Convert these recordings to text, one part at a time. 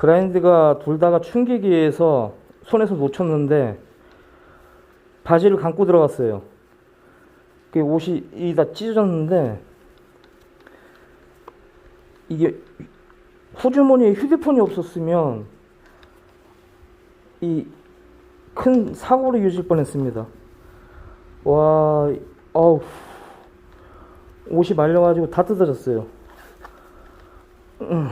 그라인드가 돌다가 충격기에서 손에서 놓쳤는데 바지를 감고 들어갔어요. 그 옷이 이 다 찢어졌는데 이게 호주머니에 휴대폰이 없었으면 이 큰 사고를 이어질 뻔했습니다. 와, 어우, 옷이 말려가지고 다 뜯어졌어요. 음.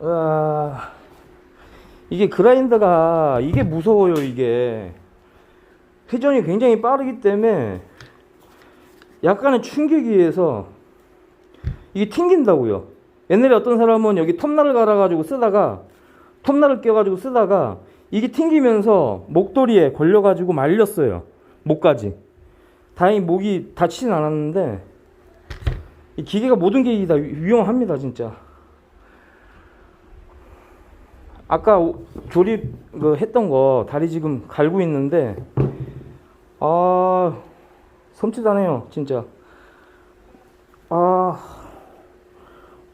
와, 이게 그라인더가 이게 무서워요 이게 회전이 굉장히 빠르기 때문에 약간의 충격에 의해서 이게 튕긴다고요. 옛날에 어떤 사람은 여기 톱날을 갈아가지고 쓰다가 톱날을 껴가지고 쓰다가 이게 튕기면서 목도리에 걸려가지고 말렸어요. 목까지. 다행히 목이 다치진 않았는데 이 기계가 모든 게다 위험합니다 진짜. 아까 오- 조립 그 했던 거 다리 지금 갈고 있는데 아 섬찟하네요 진짜. 아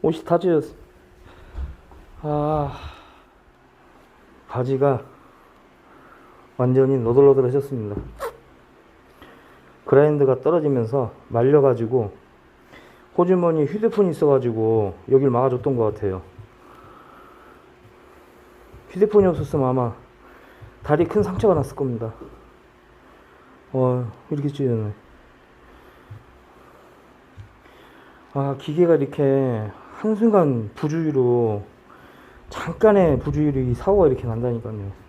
옷이 다 찢었어. 아 바지가 완전히 너덜너덜해졌습니다. 그라인드가 떨어지면서 말려가지고 호주머니 휴대폰이 있어가지고 여길 막아줬던 것 같아요 휴대폰이 없었으면 아마 다리 큰 상처가 났을 겁니다. 와, 이렇게 찢어졌네. 아, 기계가 이렇게 한순간 부주의로, 잠깐의 부주의로 이 사고가 이렇게 난다니까요.